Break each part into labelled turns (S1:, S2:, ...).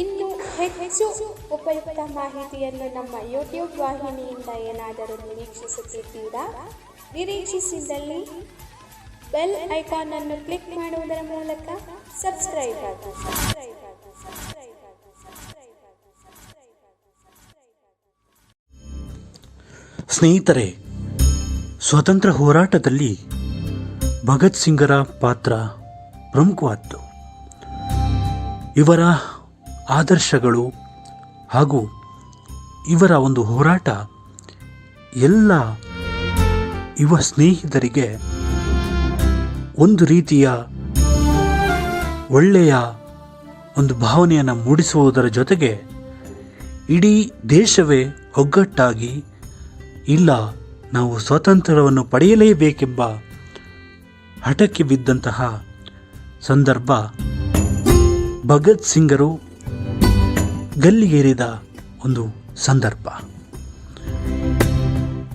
S1: ಇನ್ನು ಹೆಚ್ಚು ಉಪಯುಕ್ತ ಮಾಹಿತಿಯನ್ನು ನಮ್ಮ ಯೂಟ್ಯೂಬ್ ವಾಹಿನಿಯಿಂದ ಏನಾದರೂ ನಿರೀಕ್ಷಿಸುತ್ತಿದ್ದೀರಾ? ನಿರೀಕ್ಷಿಸಿದಲ್ಲಿ ಬೆಲ್ ಐಕಾನ್ ಅನ್ನು ಕ್ಲಿಕ್ ಮಾಡುವುದರ ಮೂಲಕ ಸಬ್ಸ್ಕ್ರೈಬ್ ಆಗಿ. ಸಬ್ಸ್ಕ್ರೈಬ್ ಆಗಿ ಸಬ್ಸ್ಕ್ರೈಬ್ ಆಗಿ ಸಬ್ಸ್ಕ್ರೈಬ್ ಆಗಿ ಸಬ್ಸ್ಕ್ರೈಬ್ ಆಗಿ ಸಬ್ಸ್ಕ್ರೈಬ್ ಆಗಿ
S2: ಸ್ನೇಹಿತರೆ ಸ್ವತಂತ್ರ ಹೋರಾಟದಲ್ಲಿ ಭಗತ್ ಸಿಂಗರ ಪಾತ್ರ ಪ್ರಮುಖವಾದ್ದು. ಇವರ ಆದರ್ಶಗಳು ಹಾಗೂ ಇವರ ಒಂದು ಹೋರಾಟ ಎಲ್ಲ ಯುವ ಸ್ನೇಹಿತರಿಗೆ ಒಂದು ರೀತಿಯ ಒಳ್ಳೆಯ ಒಂದು ಭಾವನೆಯನ್ನು ಮೂಡಿಸುವುದರ ಜೊತೆಗೆ ಇಡೀ ದೇಶವೇ ಒಗ್ಗಟ್ಟಾಗಿ ಇಲ್ಲ, ನಾವು ಸ್ವಾತಂತ್ರ್ಯವನ್ನು ಪಡೆಯಲೇಬೇಕೆಂಬ ಹಠಕ್ಕೆ ಬಿದ್ದಂತಹ ಸಂದರ್ಭ ಭಗತ್ ಸಿಂಗರು ಗಲ್ಲಿಗೇರಿದ ಒಂದು ಸಂದರ್ಭ.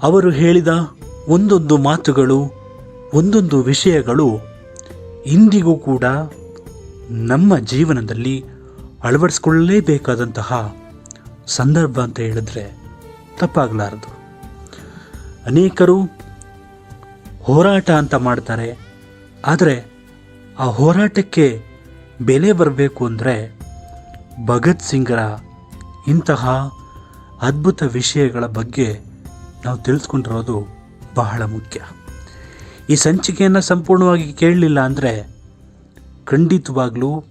S2: ಅವರು ಹೇಳಿದ ಒಂದೊಂದು ಮಾತುಗಳು, ಒಂದೊಂದು ವಿಷಯಗಳು ಇಂದಿಗೂ ಕೂಡ ನಮ್ಮ ಜೀವನದಲ್ಲಿ ಅಳವಡಿಸ್ಕೊಳ್ಳಲೇಬೇಕಾದಂತಹ ಸಂದರ್ಭ ಅಂತ ಹೇಳಿದ್ರೆ ತಪ್ಪಾಗಲಾರದು. ಅನೇಕರು ಹೋರಾಟ ಅಂತ ಮಾಡ್ತಾರೆ, ಆದರೆ ಆ ಹೋರಾಟಕ್ಕೆ ಬೆಲೆ ಬರಬೇಕು ಅಂದರೆ ಭಗತ್ ಸಿಂಗ್ರ ಇಂತಹ ಅದ್ಭುತ ವಿಷಯಗಳ ಬಗ್ಗೆ ನಾವು ತಿಳಿಸ್ಕೊಂಡಿರೋದು ಬಹಳ ಮುಖ್ಯ. ಈ ಸಂಚಿಕೆಯನ್ನು ಸಂಪೂರ್ಣವಾಗಿ ಕೇಳಲಿಲ್ಲ ಅಂದರೆ ಖಂಡಿತವಾಗಲೂ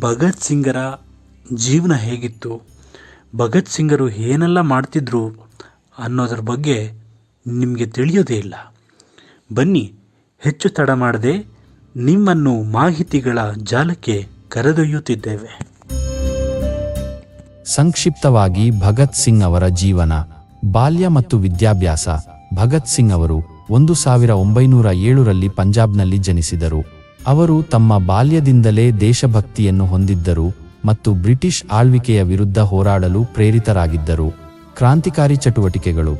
S2: ಭಗತ್ ಸಿಂಗರ ಜೀವನ ಹೇಗಿತ್ತು, ಭಗತ್ ಸಿಂಗರು ಏನೆಲ್ಲ ಮಾಡ್ತಿದ್ರು ಅನ್ನೋದ್ರ ಬಗ್ಗೆ ನಿಮಗೆ ತಿಳಿಯೋದೇ ಇಲ್ಲ. ಬನ್ನಿ, ಹೆಚ್ಚು ತಡ ಮಾಡದೆ ನಿಮ್ಮನ್ನು ಮಾಹಿತಿಗಳ ಜಾಲಕ್ಕೆ ಕರೆದೊಯ್ಯುತ್ತಿದ್ದೇವೆ.
S3: ಸಂಕ್ಷಿಪ್ತವಾಗಿ ಭಗತ್ ಸಿಂಗ್ ಅವರ ಜೀವನ, ಬಾಲ್ಯ ಮತ್ತು ವಿದ್ಯಾಭ್ಯಾಸ. ಭಗತ್ ಸಿಂಗ್ ಅವರು ಒಂದು ಸಾವಿರ ಒಂಬೈನೂರ ಏಳರಲ್ಲಿ ಪಂಜಾಬ್ನಲ್ಲಿ ಜನಿಸಿದರು. ಅವರು ತಮ್ಮ ಬಾಲ್ಯದಿಂದಲೇ ದೇಶಭಕ್ತಿಯನ್ನು ಹೊಂದಿದ್ದರು ಮತ್ತು ಬ್ರಿಟಿಷ್ ಆಳ್ವಿಕೆಯ ವಿರುದ್ಧ ಹೋರಾಡಲು ಪ್ರೇರಿತರಾಗಿದ್ದರು. ಕ್ರಾಂತಿಕಾರಿ ಚಟುವಟಿಕೆಗಳು.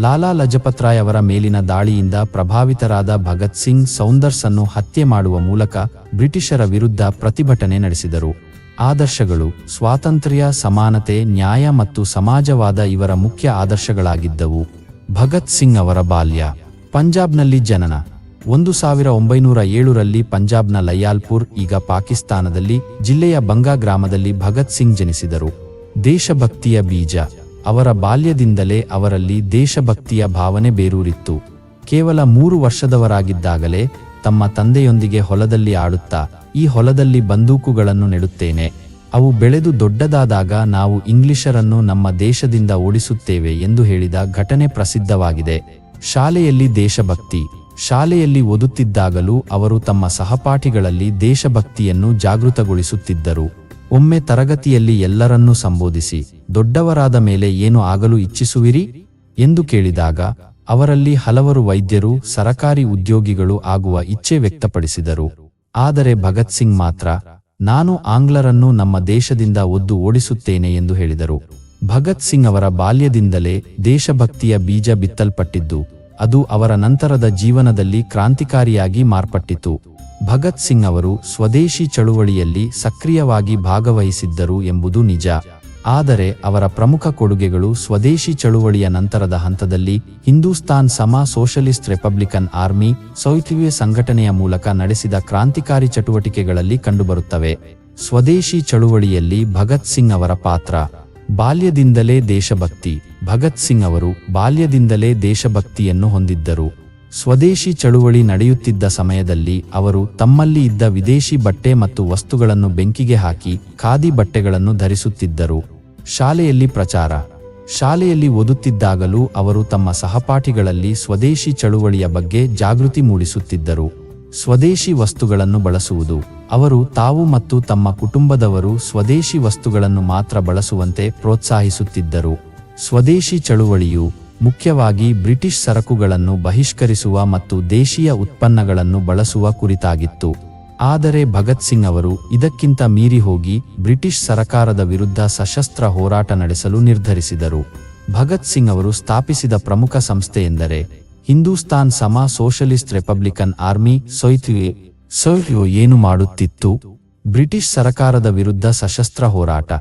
S3: ಲಾಲಾ ಲಜಪತ್ ರಾಯ್ ಅವರ ಮೇಲಿನ ದಾಳಿಯಿಂದ ಪ್ರಭಾವಿತರಾದ ಭಗತ್ ಸಿಂಗ್ ಸೌಂದರ್ಸ್ ಅನ್ನು ಹತ್ಯೆ ಮಾಡುವ ಮೂಲಕ ಬ್ರಿಟಿಷರ ವಿರುದ್ಧ ಪ್ರತಿಭಟನೆ ನಡೆಸಿದರು. ಆದರ್ಶಗಳು, ಸ್ವಾತಂತ್ರ್ಯ, ಸಮಾನತೆ, ನ್ಯಾಯ ಮತ್ತು ಸಮಾಜವಾದ ಇವರ ಮುಖ್ಯ ಆದರ್ಶಗಳಾಗಿದ್ದವು. ಭಗತ್ ಸಿಂಗ್ ಅವರ ಬಾಲ್ಯ. ಪಂಜಾಬ್ನಲ್ಲಿ ಜನನ. ಒಂದು ಸಾವಿರ ಒಂಬೈನೂರ ಏಳರಲ್ಲಿ ಪಂಜಾಬ್ನ ಲಯಾಲ್ಪುರ್, ಈಗ ಪಾಕಿಸ್ತಾನದಲ್ಲಿ, ಜಿಲ್ಲೆಯ ಬಂಗಾ ಗ್ರಾಮದಲ್ಲಿ ಭಗತ್ ಸಿಂಗ್ ಜನಿಸಿದರು. ದೇಶಭಕ್ತಿಯ ಬೀಜ. ಅವರ ಬಾಲ್ಯದಿಂದಲೇ ಅವರಲ್ಲಿ ದೇಶಭಕ್ತಿಯ ಭಾವನೆ ಬೇರೂರಿತ್ತು. ಕೇವಲ ಮೂರು ವರ್ಷದವರಾಗಿದ್ದಾಗಲೇ ತಮ್ಮ ತಂದೆಯೊಂದಿಗೆ ಹೊಲದಲ್ಲಿ ಆಡುತ್ತಾ ಈ ಹೊಲದಲ್ಲಿ ಬಂದೂಕುಗಳನ್ನು ನೆಡುತ್ತೇನೆ. ಅವು ಬೆಳೆದು ದೊಡ್ಡದಾದಾಗ ನಾವು ಇಂಗ್ಲಿಷರನ್ನು ನಮ್ಮ ದೇಶದಿಂದ ಓಡಿಸುತ್ತೇವೆ ಎಂದು ಹೇಳಿದ ಘಟನೆ ಪ್ರಸಿದ್ಧವಾಗಿದೆ. ಶಾಲೆಯಲ್ಲಿ ದೇಶಭಕ್ತಿ. ಶಾಲೆಯಲ್ಲಿ ಓದುತ್ತಿದ್ದಾಗಲೂ ಅವರು ತಮ್ಮ ಸಹಪಾಠಿಗಳಲ್ಲಿ ದೇಶಭಕ್ತಿಯನ್ನು ಜಾಗೃತಗೊಳಿಸುತ್ತಿದ್ದರು. ಒಮ್ಮೆ ತರಗತಿಯಲ್ಲಿ ಎಲ್ಲರನ್ನೂ ಸಂಬೋಧಿಸಿ, ದೊಡ್ಡವರಾದ ಮೇಲೆ ಏನು ಆಗಲು ಇಚ್ಛಿಸುವಿರಿ? ಎಂದು ಕೇಳಿದಾಗ ಅವರಲ್ಲಿ ಹಲವರು ವೈದ್ಯರು, ಸರಕಾರಿ ಉದ್ಯೋಗಿಗಳು ಆಗುವ ಇಚ್ಛೆ ವ್ಯಕ್ತಪಡಿಸಿದರು. ಆದರೆ ಭಗತ್ ಸಿಂಗ್ ಮಾತ್ರ, ನಾನು ಆಂಗ್ಲರನ್ನು ನಮ್ಮ ದೇಶದಿಂದ ಒದ್ದು ಓಡಿಸುತ್ತೇನೆ ಎಂದು ಹೇಳಿದರು. ಭಗತ್ ಸಿಂಗ್ ಅವರ ಬಾಲ್ಯದಿಂದಲೇ ದೇಶಭಕ್ತಿಯ ಬೀಜ ಬಿತ್ತಲ್ಪಟ್ಟಿದ್ದು, ಅದು ಅವರ ನಂತರದ ಜೀವನದಲ್ಲಿ ಕ್ರಾಂತಿಕಾರಿಯಾಗಿ ಮಾರ್ಪಟ್ಟಿತು ಭಗತ್ ಸಿಂಗ್ ಅವರು ಸ್ವದೇಶಿ ಚಳುವಳಿಯಲ್ಲಿ ಸಕ್ರಿಯವಾಗಿ ಭಾಗವಹಿಸಿದ್ದರು ಎಂಬುದು ನಿಜ. ಆದರೆ ಅವರ ಪ್ರಮುಖ ಕೊಡುಗೆಗಳು ಸ್ವದೇಶಿ ಚಳುವಳಿಯ ನಂತರದ ಹಂತದಲ್ಲಿ ಹಿಂದೂಸ್ತಾನ್ ಸಮ ಸೋಷಲಿಸ್ಟ್ ರಿಪಬ್ಲಿಕನ್ ಆರ್ಮಿ ಸೌತಿವೆ ಸಂಘಟನೆಯ ಮೂಲಕ ನಡೆಸಿದ ಕ್ರಾಂತಿಕಾರಿ ಚಟುವಟಿಕೆಗಳಲ್ಲಿ ಕಂಡುಬರುತ್ತವೆ. ಸ್ವದೇಶಿ ಚಳುವಳಿಯಲ್ಲಿ ಭಗತ್ ಸಿಂಗ್ ಅವರ ಪಾತ್ರ. ಬಾಲ್ಯದಿಂದಲೇ ದೇಶಭಕ್ತಿ. ಭಗತ್ ಸಿಂಗ್ ಅವರು ಬಾಲ್ಯದಿಂದಲೇ ದೇಶಭಕ್ತಿಯನ್ನು ಹೊಂದಿದ್ದರು. ಸ್ವದೇಶಿ ಚಳುವಳಿ ನಡೆಯುತ್ತಿದ್ದ ಸಮಯದಲ್ಲಿ ಅವರು ತಮ್ಮಲ್ಲಿ ಇದ್ದ ವಿದೇಶಿ ಬಟ್ಟೆ ಮತ್ತು ವಸ್ತುಗಳನ್ನು ಬೆಂಕಿಗೆ ಹಾಕಿ, ಖಾದಿ ಬಟ್ಟೆಗಳನ್ನು ಧರಿಸುತ್ತಿದ್ದರು. ಶಾಲೆಯಲ್ಲಿ ಪ್ರಚಾರ. ಶಾಲೆಯಲ್ಲಿ ಓದುತ್ತಿದ್ದಾಗಲೂ ಅವರು ತಮ್ಮ ಸಹಪಾಠಿಗಳಲ್ಲಿ ಸ್ವದೇಶಿ ಚಳುವಳಿಯ ಬಗ್ಗೆ ಜಾಗೃತಿ ಮೂಡಿಸುತ್ತಿದ್ದರು. ಸ್ವದೇಶಿ ವಸ್ತುಗಳನ್ನು ಬಳಸುವುದು. ಅವರು ತಾವು ಮತ್ತು ತಮ್ಮ ಕುಟುಂಬದವರು ಸ್ವದೇಶಿ ವಸ್ತುಗಳನ್ನು ಮಾತ್ರ ಬಳಸುವಂತೆ ಪ್ರೋತ್ಸಾಹಿಸುತ್ತಿದ್ದರು. ಸ್ವದೇಶಿ ಚಳುವಳಿಯು ಮುಖ್ಯವಾಗಿ ಬ್ರಿಟಿಷ್ ಸರಕುಗಳನ್ನು ಬಹಿಷ್ಕರಿಸುವ ಮತ್ತು ದೇಶೀಯ ಉತ್ಪನ್ನಗಳನ್ನು ಬಳಸುವ ಕುರಿತಾಗಿತ್ತು. ಆದರೆ ಭಗತ್ ಸಿಂಗ್ ಅವರು ಇದಕ್ಕಿಂತ ಮೀರಿ ಹೋಗಿ ಬ್ರಿಟಿಷ್ ಸರಕಾರದ ವಿರುದ್ಧ ಸಶಸ್ತ್ರ ಹೋರಾಟ ನಡೆಸಲು ನಿರ್ಧರಿಸಿದರು. ಭಗತ್ ಸಿಂಗ್ ಅವರು ಸ್ಥಾಪಿಸಿದ ಪ್ರಮುಖ ಸಂಸ್ಥೆಯೆಂದರೆ ಹಿಂದೂಸ್ತಾನ್ ಸಮ ಸೋಷಲಿಸ್ಟ್ ರಿಪಬ್ಲಿಕನ್ ಆರ್ಮಿ ಸೊಯ್ತ್ಯು ಸೊಯ್ತ್ಯು ಏನು ಮಾಡುತ್ತಿತ್ತು? ಬ್ರಿಟಿಷ್ ಸರಕಾರದ ವಿರುದ್ಧ ಸಶಸ್ತ್ರ ಹೋರಾಟ.